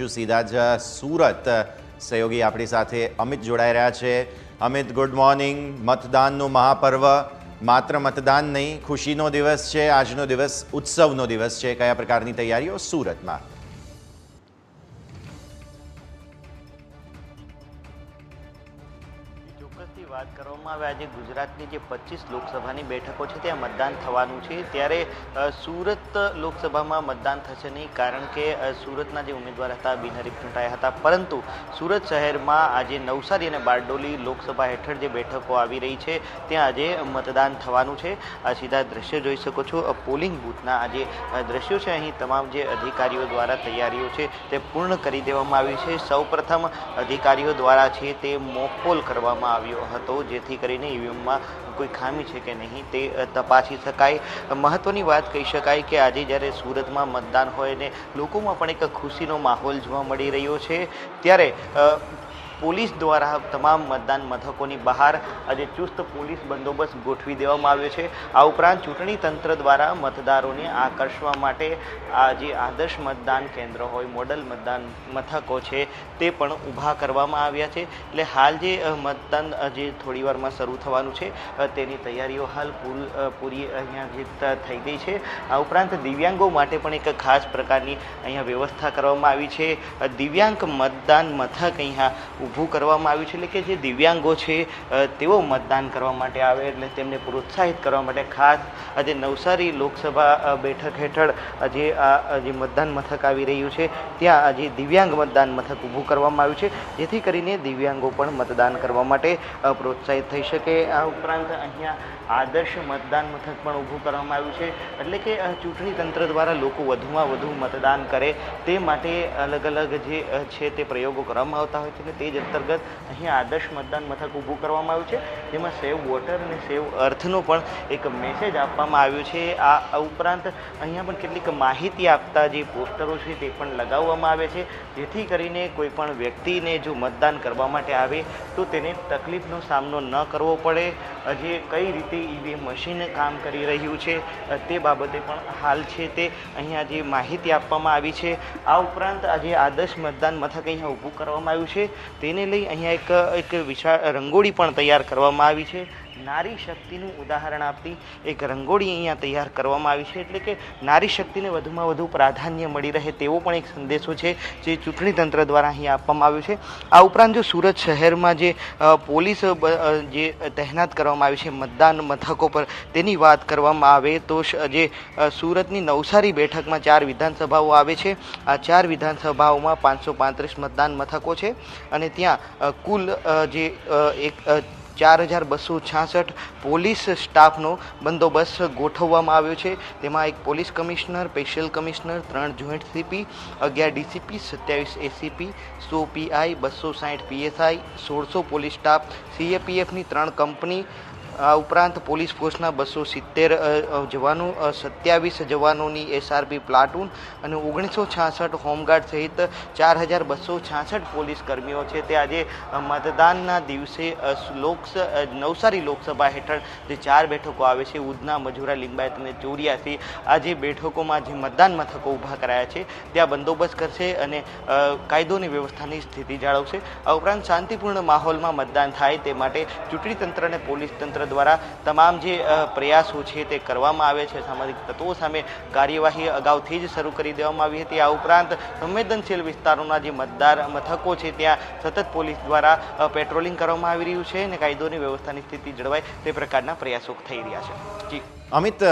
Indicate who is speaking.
Speaker 1: સીધા જ સુરત. સહયોગી આપણી સાથે અમિત જોડાઈ રહ્યા છે. અમિત ગુડ મોર્નિંગ મતદાનનું મહાપર્વ. માત્ર મતદાન નહીં, ખુશીનો દિવસ છે, આજનો દિવસ, ઉત્સવનો દિવસ છે. કયા પ્રકારની તૈયારીઓ સુરતમાં?
Speaker 2: ચોક્કસથી વાત કરવામાં આવે, આજે ગુજરાતની જે પચીસ લોકસભાની બેઠકો છે ત્યાં મતદાન થવાનું છે. ત્યારે સુરત લોકસભામાં મતદાન થશે નહીં, કારણ કે સુરતના જે ઉમેદવાર હતા, બિનહરીફ ચૂંટાયા હતા. પરંતુ સુરત શહેરમાં આજે નવસારી અને બારડોલી લોકસભા હેઠળ જે બેઠકો આવી રહી છે, ત્યાં આજે મતદાન થવાનું છે. આ સીધા દ્રશ્યો જોઈ શકો છો. પોલિંગ બૂથના આજે દ્રશ્યો છે, અહીં તમામ જે અધિકારીઓ દ્વારા તૈયારીઓ છે, તે પૂર્ણ કરી દેવામાં આવી છે. સૌપ્રથમ અધિકારીઓ દ્વારા છે તે મોકપોલ કરવામાં આવ્યો હતો, જેથી કરીને ઈવીએમમાં કોઈ ખામી છે કે નહીં તે તપાસી શકાય. મહત્વની વાત કહી શકાય કે આજે જ્યારે સુરતમાં મતદાન હોય ને લોકોમાં પણ એક ખુશીનો માહોલ જોવા મળી રહ્યો છે, ત્યારે પોલીસ દ્વારા તમામ મતદાન મથકોની બહાર આજે ચુસ્ત પોલીસ બંદોબસ્ત ગોઠવી દેવામાં આવ્યો છે. આ ઉપરાંત ચૂંટણી તંત્ર દ્વારા મતદારોને આકર્ષવા માટે આ જે આદર્શ મતદાન કેન્દ્ર હોય, મોડલ મતદાન મથકો છે, તે પણ ઊભા કરવામાં આવ્યા છે. એટલે હાલ જે મતદાન જે થોડી વારમાં શરૂ થવાનું છે તેની તૈયારીઓ હાલ પૂર પૂરી અહીંયા જે થઈ ગઈ છે. આ ઉપરાંત દિવ્યાંગો માટે પણ એક ખાસ પ્રકારની અહીંયા વ્યવસ્થા કરવામાં આવી છે. દિવ્યાંગ મતદાન મથક અહીંયા ઊભું કરવામાં આવ્યું છે, એટલે કે જે દિવ્યાંગો છે તેઓ મતદાન કરવા માટે આવે, એટલે તેમને પ્રોત્સાહિત કરવા માટે ખાસ આજે નવસારી લોકસભા બેઠક હેઠળ આજે આ જે મતદાન મથક આવી રહ્યું છે. ત્યાં આજે દિવ્યાંગ મતદાન મથક ઊભું કરવામાં આવ્યું છે, જેથી કરીને દિવ્યાંગો પણ મતદાન કરવા માટે પ્રોત્સાહિત થઈ શકે. આ ઉપરાંત અહીંયા આદર્શ મતદાન મથક પણ ઊભું કરવામાં આવ્યું છે, એટલે કે ચૂંટણી તંત્ર દ્વારા લોકો વધુમાં વધુ મતદાન કરે, તે માટે અલગ અલગ જે છે તે પ્રયોગો કરવામાં આવતા હોય છે, અને તે જ અંતર્ગત અહીં આદર્શ મતદાન મથક ઊભું કરવામાં આવ્યું છે. જેમાં સેવ વોટર અને સેવ અર્થનો પણ એક મેસેજ આપવામાં આવ્યો છે. આ ઉપરાંત અહીંયા પણ કેટલીક માહિતી આપતા જે પોસ્ટરો છે તે પણ લગાવવામાં આવે છે. જેથી કરીને કોઈપણ વ્યક્તિને જો મતદાન કરવા માટે આવે તો તેને તકલીફનો સામનો ન કરવો પડે. જે કઈ રીતે ઈવીએમ મશીન કામ કરી રહ્યું છે, તે બાબતે પણ હાલ છે તે અહીંયા જે માહિતી આપવામાં આવી છે. આ ઉપરાંત આજે આદર્શ મતદાન મથક અહીંયા ઊભું કરવામાં આવ્યું છે. તેને લઈ અહીંયા એક એક વિશાળ રંગોળી પણ તૈયાર કરવામાં આવી છે. નારી શક્તિનું ઉદાહરણ આપતી એક રંગોળી અહીંયા તૈયાર કરવામાં આવી છે. એટલે કે નારી શક્તિને વધુમાં વધુ પ્રાધાન્ય મળી રહે તેવો પણ એક સંદેશો છે જે ચૂંટણી તંત્ર દ્વારા અહીંયા આપવામાં આવ્યો છે. આ ઉપરાંત જો સુરત શહેરમાં જે પોલીસ જે તહેનાત કરવામાં આવી છે, મતદાન મથકો પર તેની વાત કરવામાં આવે તો જે સુરતની નવસારી બેઠકમાં ચાર વિધાનસભાઓ આવે છે. આ ચાર વિધાનસભાઓમાં પાંચસો પાંત્રીસ મતદાન મથકો છે અને ત્યાં કુલ જે એક ચાર હજાર બસો છાસઠ પોલીસ સ્ટાફનો બંદોબસ્ત ગોઠવવામાં આવ્યો છે. તેમાં એક પોલીસ કમિશનર, સ્પેશિયલ કમિશનર, ત્રણ જોઈન્ટ સીપી, અગિયાર ડીસીપી, સત્યાવીસ એસીપી, સો પીઆઈ, બસો સાઠ પીએસઆઈ, સોળસો પોલીસ સ્ટાફ, સીએપીએફની ત્રણ કંપની આ ઉપરાંત પોલીસ ફોર્સના બસો સિત્તેર જવાનો સત્યાવીસ જવાનોની એસઆરપી પ્લાટૂન અને ઓગણીસો છાસઠ હોમગાર્ડ સહિત ચાર હજાર બસો છાસઠ પોલીસ કર્મીઓ છે. તે આજે મતદાનના દિવસે લોકસ નવસારી લોકસભા હેઠળ જે ચાર બેઠકો આવે છે, ઉધના, મજુરા, લિંબાયત અને ચોર્યાસી આ જે બેઠકોમાં જે મતદાન મથકો ઊભા કરાયા છે, ત્યાં બંદોબસ્ત કરશે અને કાયદોની વ્યવસ્થાની સ્થિતિ જાળવશે. આ ઉપરાંત શાંતિપૂર્ણ માહોલમાં મતદાન થાય તે માટે ચૂંટણી તંત્ર અને પોલીસ તંત્ર દ્વારા તમામ જે પ્રયાસો છે તે કરવામાં આવે છે. સામાજિક તત્વો સામે કાર્યવાહી અગાઉથી જ શરૂ કરી દેવામાં આવી હતી. આ ઉપરાંત સંવેદનશીલ વિસ્તારોના જે મતદાર મથકો છે, ત્યાં સતત પોલીસ દ્વારા પેટ્રોલિંગ કરવામાં આવી રહ્યું છે અને કાયદોની વ્યવસ્થાની સ્થિતિ જળવાય તે પ્રકારના પ્રયાસો થઈ રહ્યા છે. જી.
Speaker 1: અમિત